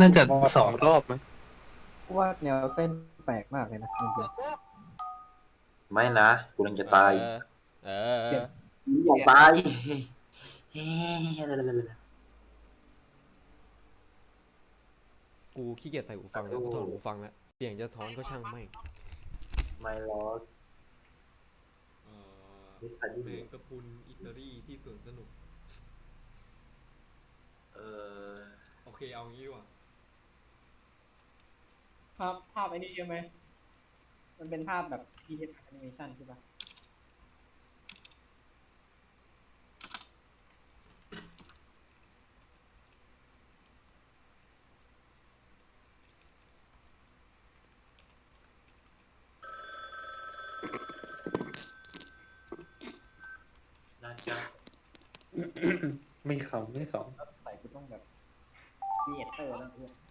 น่าจะสองรอบมั้งกูว่าแนวเส้นแปลกมากเลยนะจริงไม่นะกูกำลังจะตายเออเออ อยากตายกูขี้เกียจใส่หูฟังแล้วกูถอดหูฟังแล้วเสียงจะท้อนก็ช่างไม่งไม่หรอกเออไม่ทันที่เพลงกระพุนอิตาลีที่สวนสนุก เออ โอเคเอางี้ดีกว่า ภาพภาพไอ้นี่ใช่ไหม มันเป็นภาพแบบ PS Animation ใช่ปะน่าจะไม่ขำไม่ขแล้วใส่กูต้องแบบมีเอเตอร์แล้วเพื่อน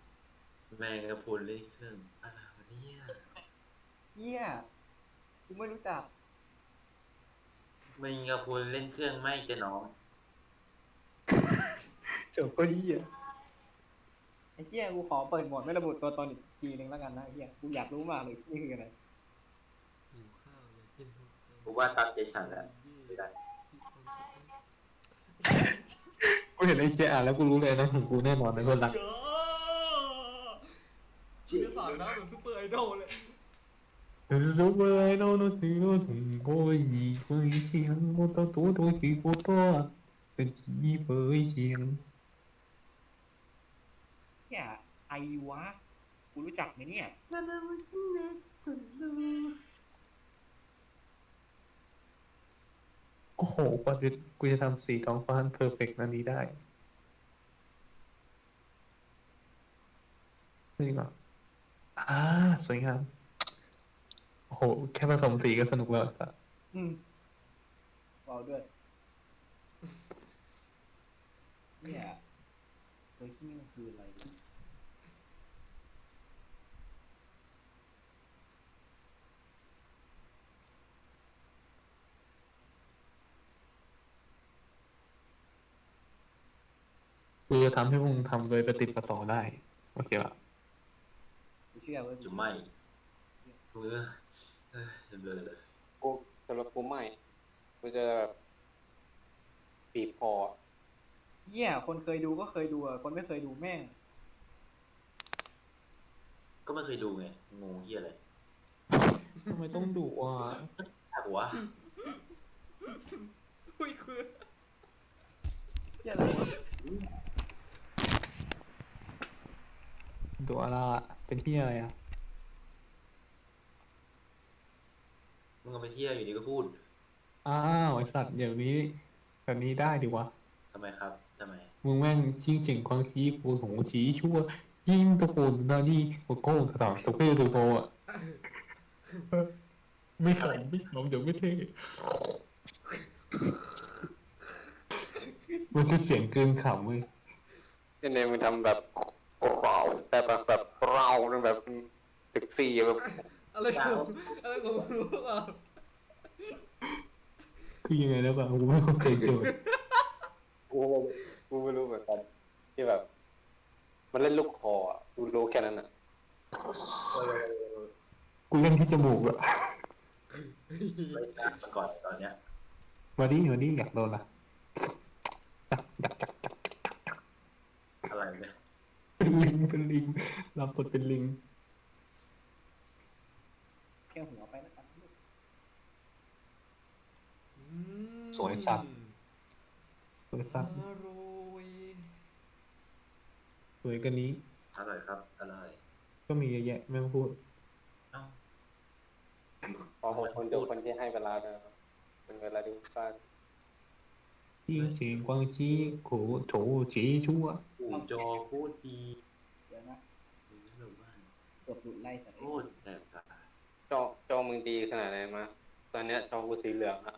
แม่งกระพุนเล่นเครื่องอะไรวะเนี่ยเยี่ยกูไม่รู้จัก แม่งกระพุนเล่นเครื่องไม่จะน้องำจบก็เหี้ยไอ้เหี้ยกูขอเปิดโหมดไม่ระบุตัวตนอีกทีนึงแล้วกันนะไอ้เหี้ยกูอยากรู้มากเลยนี่คืออะไรหิวข้าวอยากกินกูว่าตัดใจฉันแล้วไม่ได้กูเห็นไอ้เชียอ่านแล้วกูรู้เลยนะของกูแน่นอนในคนรัก เยอะ ชื่อสารน้ำเหมือนซุปเปอร์ไอดอลเลย ซูเปอร์ไอดอลの強い声に会唱我的多多许不多的基本性 เหี้ยไอวะ กูรู้จักไหมเนี่ย โอ้โหกว่าจะกูจะทำสีท้องฟ้าเพอร์เฟกต์นั้นนี้ได้จริงเหร ออ่าสวยงามโอ้โห แค่ผสมสีก็สนุกแล้วสัสอืมเบาด้วย เนี่ยตัวที่นี่มันคืออะไรกูจะทำให้มึงทำโดยปฏิดประต่อได้ โอเคปะกู เชื่อเว่าจะไม่เออเออเบลอเลยกูสำหรับกูไม่กูจะแบบบีบคอเหี้ยคนเคยดูก็เคยดูอะคนไม่เคยดูแม่งก็ไม่เคยดูไงงูเฮียอะไรทำไมต้องดุอะถ้าหัวคุยคือเหี้ยอะไรวะดุอะไรอะ เป็นที่อะไรอะ มึงเอาไปเที่ยวอยู่ดีก็พูดอ้าวไอสัตว์เดี๋ยวนี้แบบนี้ได้ดิวะ ทำไมครับทำไม มึงแม่งชิงเฉียงควางชี้กูหงชี้ชั่ว ยิ่งตะโกนนานี่โกโก้กระต่ายตะเพียตะโกอะไม่ขำไม่ขำเดี๋ยวไม่เท่มันคือเสียงเกินขำเว้ยที่เนี่ยมึงทำแบบเราแต่แบบแบบ เราแบบตึกซี่แบบอะไรของอะไรของรู้เปล่าคือยังไงแล้วแบบกูไม่เข้าใจโจทย์กูกูไม่รู้เหมือนกันที่แบบ มันเล่นลูกคออะกูรู้แค่นั้นอะกูเล่นที่จมูกอะไม่กล้ามาก่อนตอนเนี้ยมาดิมาดิอยากโดนละจักจักจักจักอะไรเนี่ย เป็นลิงเป็นลิงรับบทเป็นลิงแค่หัวไปแล้วกันสวยสัตว์ สวยสัตว์อร่อยสวยกันนี้ อร่อยครับอร่อยก็มีเยอะแยะไม่ต้องพูดเอ้าพอคนดูคนที่ให้เวลาเนอะเป็นเวลาดูสั้น ยิ่งเฉียงกวางชี้โขโถชี้ชั่วปู่จอโคตรดีเดี๋ยวนะสนุกมากเกือบหลุดไล่สัตว์โคตรแสบตาจอจอมึงดีขนาดไหนมา ตอนเนี้ยจอกูสีเหลืองอะ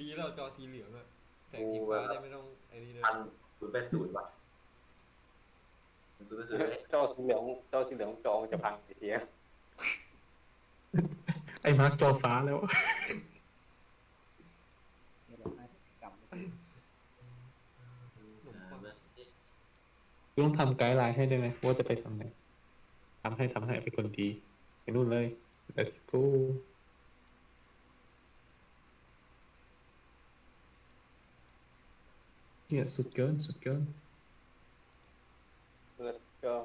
ดีแล้วจอสีเหลืองอะแสงสีฟ้าได้ไม่ต้องไอ้นี่เลยพันศูนย์แปดศูนย์ว่ะศูนย์แปดศูนย์จอสีเหลืองจอสีเหลืองจอมันจะพังไอ้เหี้ยไอ้มาร์กจอฟ้าแล้ว ต้องทำไกด์ไลน์ให้ได้ไหมว่าจะไปทำไหนทำให้ทำให้เป็นคนดีไปนู่นเลย let's go เนี่ยสุดเกิน สุดเกิน let's go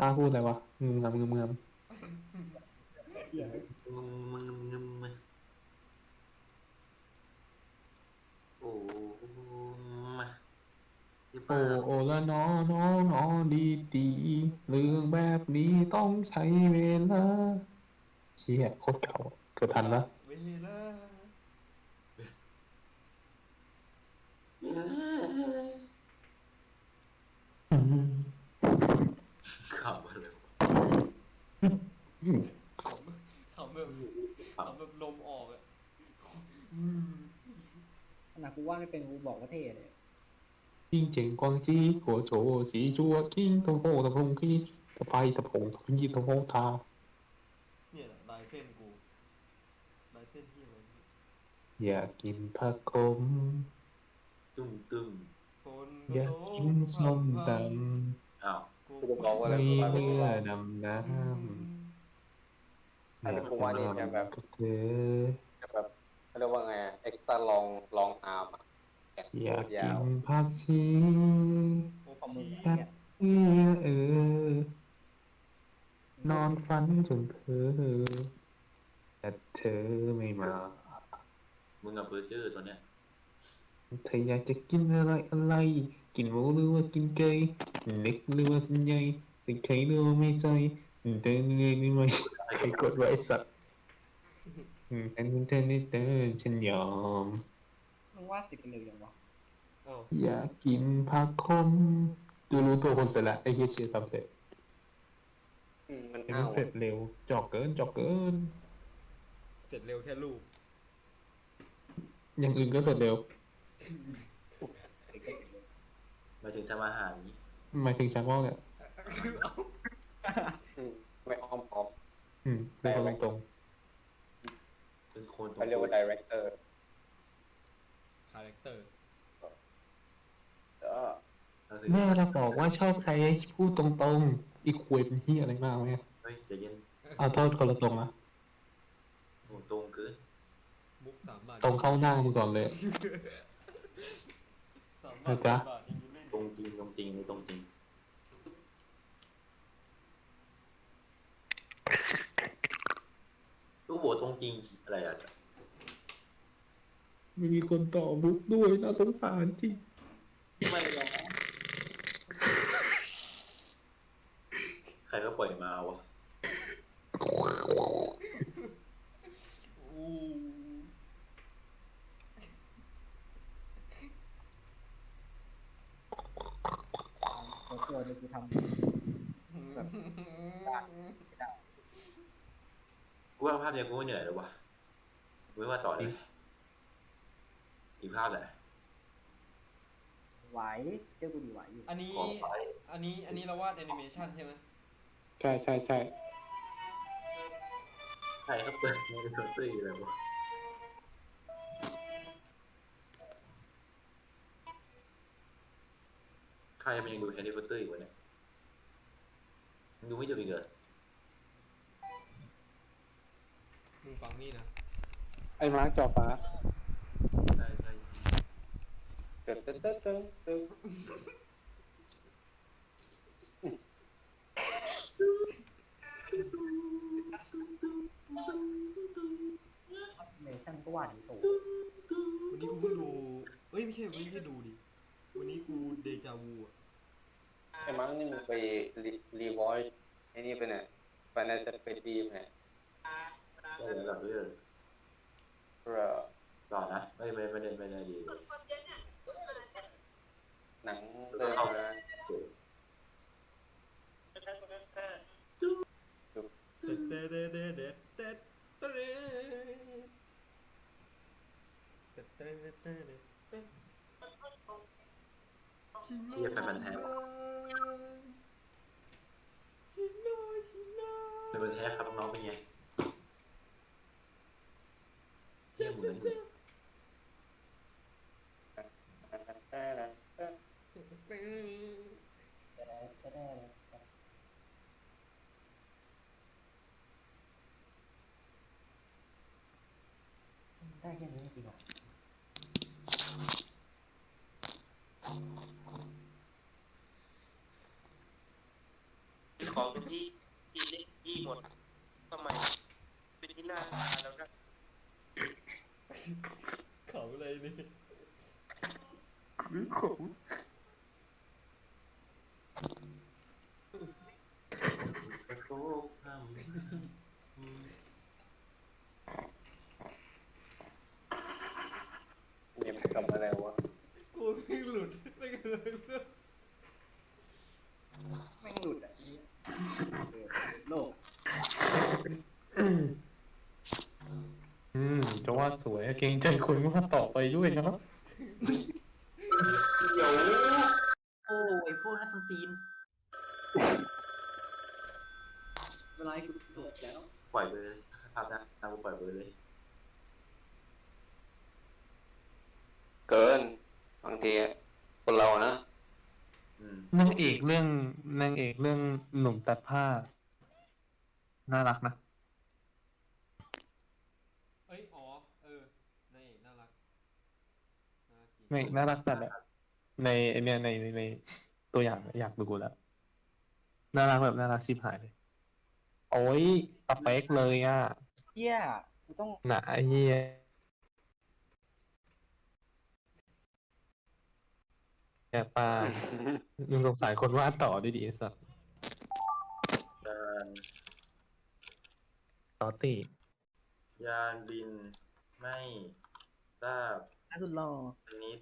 อ้าพูดอะไรวะงึมงำงึมงำงึมงงึมโอ้มาโอโอละนอ นอ นอ ดีดีเรื่องแบบนี้ต้องใช้เวลาเชี่ยโคตรเก่าเกิดทันละเวลา ขำแบบขำแบบลมออกอะขนาดกูว่าไม่เป็นกูบอกว่าเท่เลยยิ่เจ๋งกวางจีโกโจสีจัวกิ้งตงโฮตงพงขี้ตะไปตะพงตะยี่ตงหละาอยากกินผักขมตุ้มตุ้อยากกินส้มตำไม่เนื้อดำน้ำ ถ้าเป็นผมว่านี่จะแบบ ก็คือแบบเรียกว่าไงเอ็กซ์ตาลองลองอาร์มอะแยากกินผักชีผักชีเออนอนฝันจนเพ้อแต่เธอไม่มา มึงกับเบอร์เจอร์ตัวเนี้ยเธออยากจะกินอะไรอะไร กินหมูหรือว่ากินไก่เล็กหรือว่าสันใหญ่สิไข่หรือว่าไม่ใส่ เต้นนี่นี่มันใครกดไว้สัตว์เต้นเต้นนี่เต้นฉันยอมมึงว่าสิบเป็นหนึ่งยังวะอ้าอยากกินผักคมตัวรู้ตัวคนเสร็จละไอ้เฮียเชียร์ทำเสร็จมันเสร็จเร็ว จอกเกินจอกเกิน เสร็จเร็วแค่ลูกอย่างอื่นก็เสร็จเร็วมาถึงทำอาหารนี้หมายถึงชักว่างเนี่ย ไม่อ้อมพร้อม อืมเป็นคนตรงเป็นคนตรงเขาเรียกว่าดีเรคเตอร์คาเรคเตอร์เออๆเม่เราบอกว่าชอบใครพูดตรงๆ อีกควยเป็นที่อะไรมากไหมเฮ้ยใจเย็นเอาโทษคนละตรงนะผมตรงคือมุกสามบาทตรงเข้าหน้ามึงก่อนเลยสนะจ๊ะ สาตรงจริงตรงจริงนตรงจริง ลูกโบตรงจริงอะไรอะ ไม่มีคนตอบบุ๊กด้วยน่าสงสารจริง อันนี้อันนี้ อันนี้เราวาดแอนิเมชันใช่ไหมใช่ใช่ใช่ใช่ครเขาเปิดในดนตรีเล้วะใครมันยังดูแฮร์รี่พอตเตอร์อยู่วะเนี่ยดูไม่จบอีกเหรอมึงฟังนี่นะ ไอ้มาร์กจอฟ้าใช่ใช่ เติร์ดเติร์ดเติร์ดเติร์ด เมชั่นก็ว่าถึงสูงวันนี้กูเพิ่งดูเอ้ยไม่ใช่ไม่ใช่ดูดิ วันนี้กูเดจาวูอะไอ้มั้งนี่มึงไปรีรีวอยไอ้นี่ไปเนี่ไปในจะไปดีมเนี่ยได้ระดับเรื่องรอต่อนะ ไม่ไม่ไม่ได้ไม่ได้ดีหนังเรื่องนะเด็ดเด็ดเด็ด ชีร์แฟนแท้ชินชินปแท้ครับน้องเป็นไงเยี่ยมเลย แค่นี้จริงเหรอของที่ที่เล็กที่หมดทำไมเป็นที่หน้าตาแล้วก็เขาอะไรนี่กระโตกทำ เนี่ยมันทำอะไรวะ กูไม่หลุดไม่เคยหลุด แม่งหลุดอะไอ้เหี้ยเออโลกอืมจะวาดสวยเกรงใจคนว่าต่อไปด้วยเนาะเดี๋ยวโอ้ไอพวกนักสนตีนเวลาให้กูตกแล้วปล่อยไปเลยภาพนะเอาปล่อยไปเลย เกินบางที คนเรานะอืมนางเอกเรื่องนางเอกเรื่องหนุ่มตัดผ้า น่ารักนะ เอ้ย อ๋อ เออนายเอกน่ารัก น่ารักจริงไม่น่ารักจัดอะในไอเนี่ยในในในตัวอย่างอยากดูแล้วน่ารักแบบน่ารักชิบหายเลย โอ้ยสเปคเลยอะเหี้ยกูต้อง หนาไอ้เฮีย แกปามึงสงสารคนวาดต่อด้วยดิไอ้สัสการต่อตียานบินไม่ทราบน่าสุดรอชนิด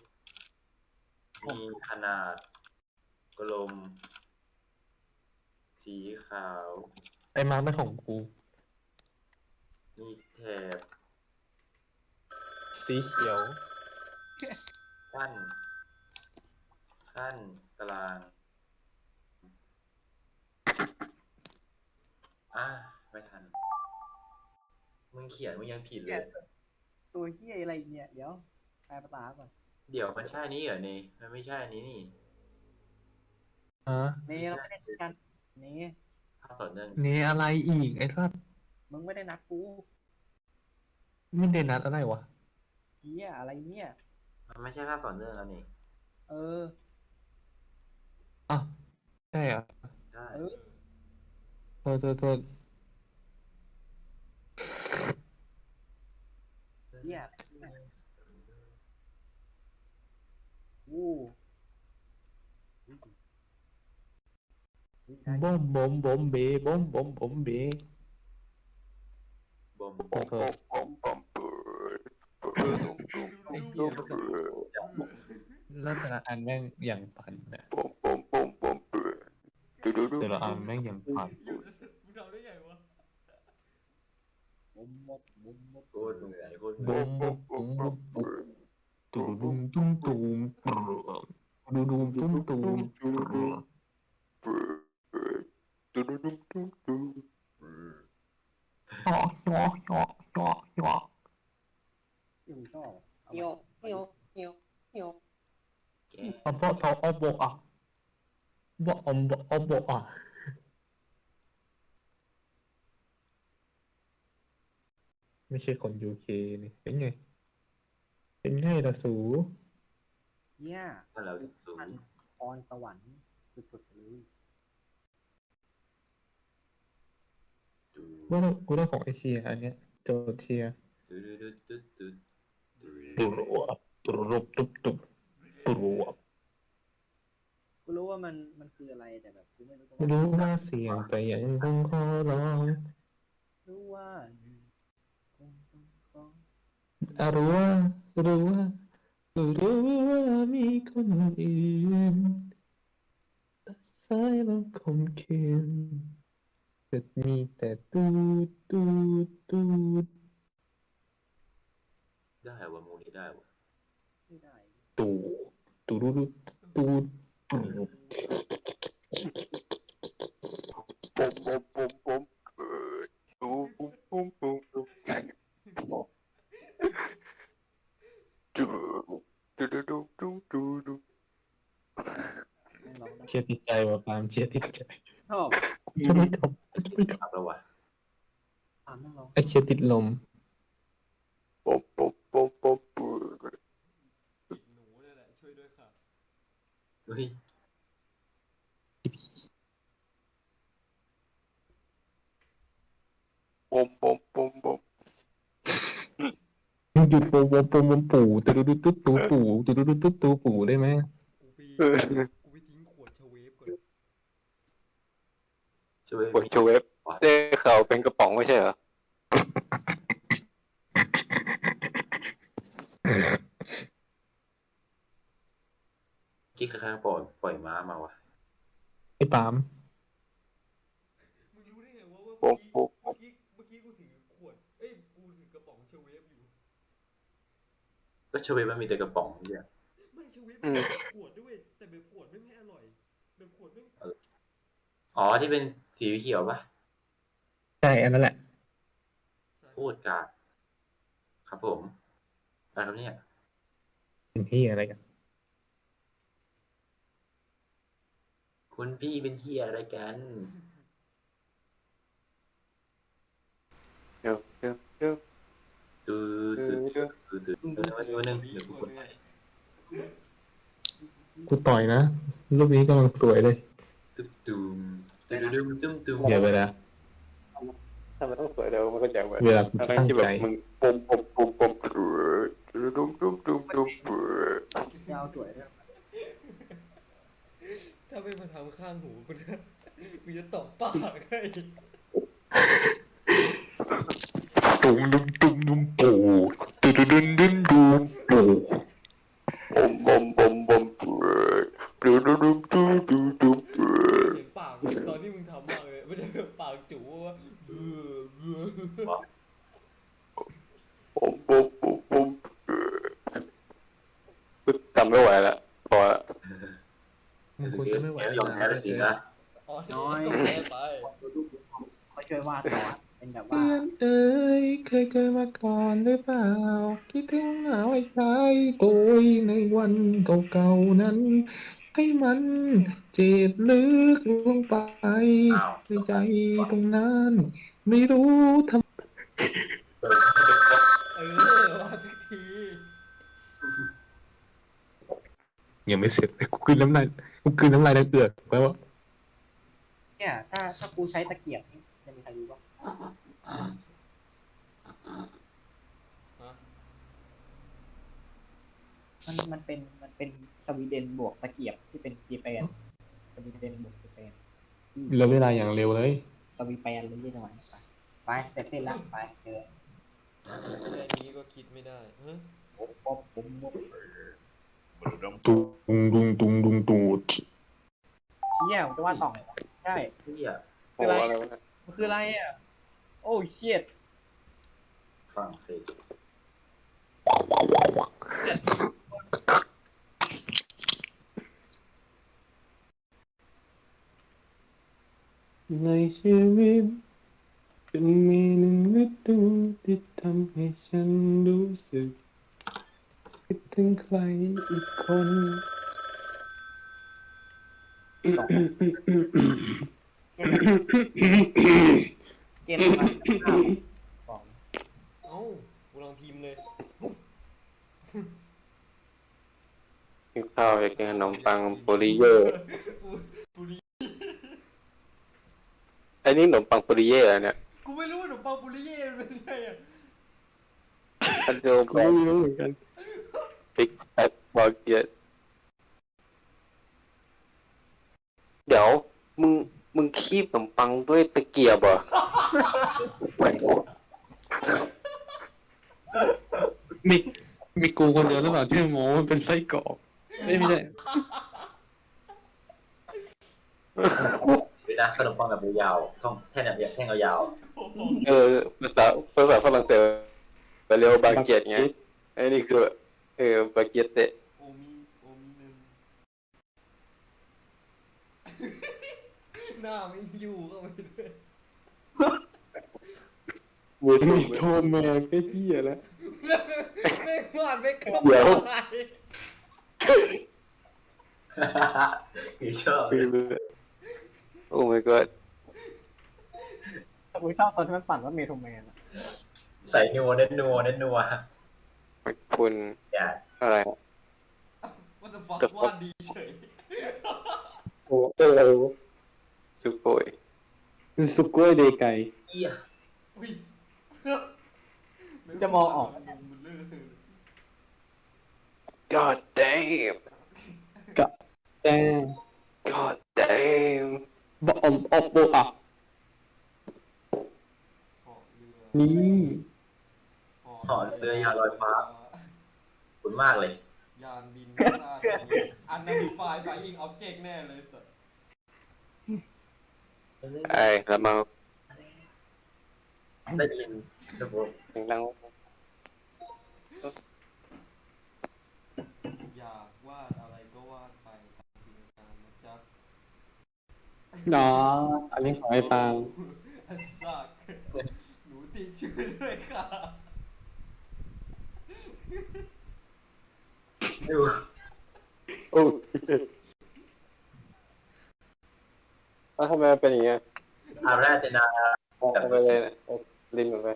มีขนาด กลม สีขาว ไอ้มาร์คไม่ของกู มีแถบสีเขียวขั้น ขั้นกลาง อะไม่ทัน มึงเขียนมึงยังผิดเลย ตัวเหี้ยอะไรเนี่ย เดี๋ยวแปลภาษาก่อนเดี๋ยวมันใช่นี้เหรอนี่มันไม่ใช่อันนี้นี่ฮะเนเราไม่ได้นัดกันเนภาพต่อเนื่องนี่อะไรอีกไอ้สัสมึงไม่ได้นัดกูไม่ได้นัดอะไรวะเหี้ยอะไรเนี่ย มันไม่ใช่ภาพต่อเนื่องแล้วนี่ เออ อะใช่อะใช่เออโทษโทษโทษเหี้ยอู้ได้บอมบอมบอมเบบอมบอมบอมเบ บอมโทษโทษ ไอ้เหี้ย แล้วแต่ละอันแม่งอย่างปั่นนะแต่ละอันแม่งอย่างปั่นหยุดมึงทำได้ไงวะมุมมบมุมมบโคตรเหนื่อยโคตรเหบนื่ออยมบอมบอมบอมบอมตูดุมตุ้มตูมดูดูตุ้มตูมหอกหอกหอกหอกหอกที่กูชอบเอาเหี่ยวเหี่ยวเหี่ยวเหี่ยวแกเอาเพราะเขาเอาโบอะบอกเอาบอก เอาโบอะไม่ใช่คนยูเคนี่เป็นไงเป็นไงล่ะสูเนี่ยถ้าเราสูงมันพรสวรรค์สุดๆเลย ดูว่าเรากูได้ของไอเชียอันเนี้ยโจเชียดูดูดูดูดูดูตุรวบตุรุบตุ บตุบตุรวบกูรู้ว่ามันมันคืออะไรแต่แบบกูไม่รู้ไม่รู้ว่าเสียงแต่ยังคงขอร้องรู้ว่าคงต้องขออารู้ว่ารู้ว่ารู้ว่ามีคนอื่นแต่สายลมคมคืนจะมีแต่ตูดตูดตูดได้ว่ะมูนี้ได้ว่ะไม่ได้ ตูด ตูดตูดตูดปุ้มปุ้มปุ้มปุ้มปุ้มปุ้มดูดูดูดูดูดูดูไม่ร้องได้เชียร์ติดใจว่ะปาล์มเชียร์ติดใจชอบจะไม่กลับจะไม่กลับครับแล้ววะตามไม่ร้อง ไอเชียร์ติดลม ปุ้มปุ้มปุ้มปุ้มปุ้ม ติดหนูเนี่ยแหละ ช่วยด้วยค่ะ เฮ้ยปุ้มปุ้มปุ้มปุ้มมึงหยุดโปมโปมโปมโปมปู่ตุ๊ดตุ๊ดตุ๊ดตุ๊ดปู่ตุ๊ดตุ๊ดตุ๊ดตุ๊ดปู่ได้ไหมกูไปเออกูไปทิ้งขวดชาเวฟก่อนช่วยกดชูเว็บได้ข่าวเป็นกระป๋องไม่ใช่เหรอ กี้ข้างๆปล่อยปล่อยม้ามาวะไอปาล์มมึงรู้ได้ไงว่าว่าปุ้เมื่อมกี้ปุ้มเมื่อกี้เมื่อกี้กูถือขวด เอ้ยกูถือกระป๋องชาเวฟอยู่ ก็ช่วยมันมีแต่กระป๋องเนี่ยไม่ชาเวฟมันเป็นขวดด้วย แต่แบบขวดไม่ไม่อร่อยแบบขวดไม่อ๋อที่เป็นสีเขียวปะใช่อันนั้นแหละ พูดกากครับผมอะไรครับเนี่ย เป็นที่อะไรกัน คุณพี่เป็นเฮียอะไรกัน เดี๋ยวเดี๋ยวเดี๋ยวตือเดี๋ตืยอวตืเดี๋ยวอตือตือตือเดี๋ยวนึงเดี๋ยวกูกดไปกูต่อยนะรูปนี้กำลังสวยเลยตุ้มตุ้มตุ้มตุ้มตุ้มตุ้มเดี๋ยวเวลาถ้ามันต้องสวยเดี๋ยวมันก็จะแบบเวลาตั้งใจมึงปมปมปมปมดุ้มดุ้มดุ้มดุ้มดุ้ม ยาวสวยด้วย ถ้าไม่มางหูกูนะกูจะตบปากให้ ตุ้มดุมตุ้มดุมาช่วยวาดต่อเป็นแบบว่าเพื่อนเอ้ยเคยเจอมาก่อนหรือเปล่า คิดถึงหนาวไอ้ชายตัวในวันเก่าๆนั้น ให้มันเจ็บลึกลงไปอ้าวในใจตรงนั้น ไม่รู้ทำเปิดเออว่าสักทียังไม่เสร็จเลยกูคืนน้ำลายกูคืนน้ำลายในเอือกแล้วอะเนี่ยถ้าถ้ากูใช้ตะเกียบนี่จะมีใค รรู้ป่ะฮะมันมันเป็นมันเป็นสวีเดนบวกตะเกียบที่เป็นจีแปนสวีเดนบวกจีแปนเหลือเวลาอย่างเร็วเลย สวีแปนเลยยี่หน่อยไปไปเสร็จสิ้นละไปเจอแค่นี้ก็คิดไม่ได้ฮะปุ๊บปุ๊บปุ๊บปุ๊บตุงดุงตุงดุงตูดเชี่ยผมจะวาดต่อไงวะใช่ เฮียโอ้อะไรวะ มันคืออะไรอะ โอ้เชียดฝรั่งเศสในชีวิตเป็นมีหนึ่งฤดูที่ทำให้ฉันรู้สึกคิดถึงใครอีกคน เกมอะไรบอกเอ้ากูลองพิมพ์เลยกินข้าวอยากกินขนมปังโปริเยอร์กูรีอันนี้ขนมปังโปริเยอร์เนี่ยกูไม่รู้ว่าขนมปังปุริเย่มันเป็นไงอะอันเดียวกูกับไม่รู้เหมือนกันบิ๊กแอดบอลเกียเดี๋ยวมึง มึงคีบขนมปังด้วยตะเกียบเหรอมีมีกูคนเดียวหรือเปล่าที่โม้ว่าเป็นไส้กรอกไม่ไม่ใช่เวลาขนมปังแบบยาวๆท่องแท่งแบบแท่งยาวเออภาษาภาษาฝรั่งเศสเรียกว่าบาเกียตไงไอ้นี่คือเออบาเกียตเตะ โอมีโอมีหนึ่ง หน้าไม่อยู่เข้าไปด้วยเวทีมีโทรแมนก็เฮียแล้ว ไม่วาดไม่เข้าเดี๋ยว ไปอีชอบโอ้ my god กูชอบตอนที่มันปั่นว่าเมโทรแมนอะใส่นัวเน้นนัวเน้นนัวคุณอย่าอะไรว่าจะฟักวาดดีเฉย โอ้เออ สุโกยสุกล้วยเดไก่เอี้ยอุ้ยจะมองออก มันลื่น god damn แจ้ง god damn บอมอบโบอะเหาะเรือนี่หอเรือยาวลอยฟ้า ขอบคุณมากเลย ยานบินข้างหน้าอันนั้นมีไฟล์ไฟอิงออบเจกต์แน่เลยสัส ไอ้ละเมาได้ยินนะผมเสียงดังอยากวาดอะไรก็วาดไปตามจินตนาการนะจ๊ะเนาะอันนี้ของไอ้ปางอันซากหนูติดช่วยด้วยค่ะดู โอ้ แล้วทำไมมันเป็นอย่างเงี้ยอาราธนาทำไมเลยนะลิ้นมันไป